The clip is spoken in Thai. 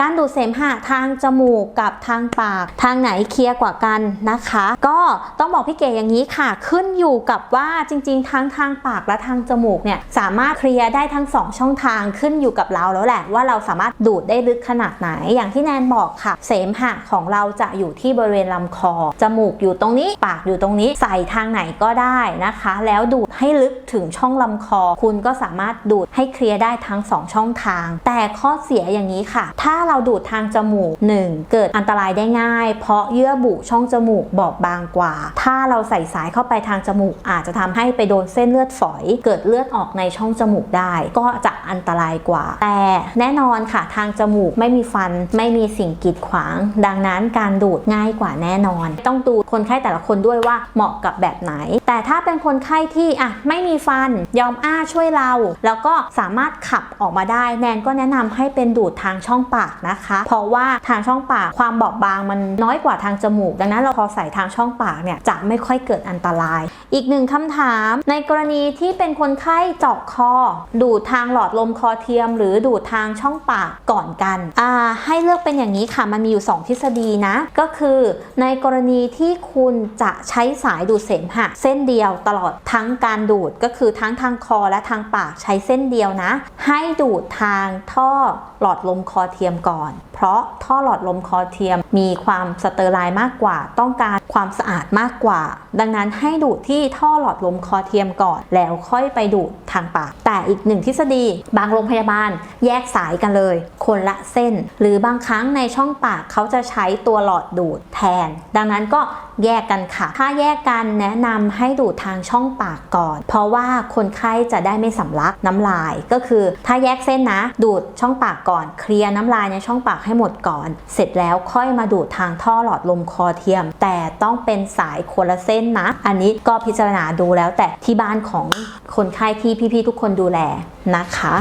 การดูดเสมหะทางจมูกกับทางปาก ทางไหนเคลียร์กว่ากันนะคะ ก็ต้องบอกพี่เก๋อย่างนี้ค่ะ ขึ้นอยู่กับว่าจริง ๆ ทั้งทางปากและทางจมูกเนี่ยสามารถเคลียร์ได้ทั้งสองช่องทางขึ้นอยู่กับเราแล้วแหละว่าเราสามารถดูดได้ลึกขนาดไหน อย่างที่แนนบอกค่ะ เสมหะของเราจะอยู่ที่บริเวณลำคอ จมูกอยู่ตรงนี้ปากอยู่ตรงนี้ใส่ทางไหนก็ได้นะคะ แล้วดูดให้ลึกถึงช่องลำคอ คุณก็สามารถดูดให้เคลียร์ได้ทั้งสองช่องทาง แต่ข้อเสียอย่างนี้ค่ะ ถ้าเราดูดทางจมูก 1 เกิดอันตรายได้ง่าย เพราะเยื่อบุช่องจมูกบอบบางกว่า ถ้าเราใส่สายเข้าไปทางจมูก อาจจะทำให้ไปโดนเส้นเลือดฝอย เกิดเลือดออกในช่องจมูกได้ ก็จะ อันตรายกว่า แต่แน่นอนค่ะ ทางจมูกไม่มีฟันไม่มีสิ่งกีดขวาง ดังนั้นการดูดง่ายกว่าแน่นอน ต้องดูคนไข้แต่ละคนด้วยว่าเหมาะกับแบบไหน แต่ถ้าเป็นคนไข้ที่อะไม่มีฟันยอมอ้าช่วยเรา แล้วก็สามารถขับออกมาได้แนนก็แนะนำให้เป็นดูดทางช่องปากนะคะ เพราะว่าทางช่องปากความบอบบางมันน้อยกว่าทางจมูก ดังนั้นเราพอใส่ทางช่องปากเนี่ยจะไม่ค่อยเกิดอันตราย อีกหนึ่งคำถาม ในกรณีที่เป็นคนไข้เจาะคอ ดูดทางหลอดลมคอเทียม หรือดูดทางช่องปากก่อนกันอ่าให้เลือกเป็นอย่างนี้ค่ะ มันมีอยู่ 2 ทฤษฎีนะ ก็คือในกรณีที่คุณจะใช้สายดูดเสมหะเส้นเดียวตลอดทั้งการดูดก็คือทั้งทางคอและทางปากใช้เส้นเดียวนะ ให้ดูดทางท่อหลอดลมคอเทียมก่อนเพราะท่อหลอดลมคอเทียมมีความสเตอร์ไลน์มากกว่า ต้องการความสะอาดมากกว่า ดังนั้นให้ดูดที่ท่อหลอดลมคอเทียมก่อน แล้วค่อยไปดูดทางปาก แต่อีกหนึ่งทฤษฎี บางโรงพยาบาลแยกสายกันเลย คนละเส้น หรือบางครั้งในช่องปากเขาจะใช้ตัวหลอดดูดแทน ดังนั้นก็แยกกันค่ะ ถ้าแยกกันแนะนำให้ดูดทางช่องปากก่อน เพราะว่าคนไข้จะได้ไม่สำลักน้ำลาย ก็คือถ้าแยกเส้นนะ ดูดช่องปากก่อน เคลียร์น้ำลายในช่องปากให้หมดก่อน เสร็จแล้วค่อยมาดูดทางท่อหลอดลมคอเทียม แต่ต้องเป็นสายคนละเส้นนะ อันนี้ก็พิจารณาดูแล้วแต่ที่บ้านของคนไข้ที่พี่ๆทุกคนดูแลนะคะ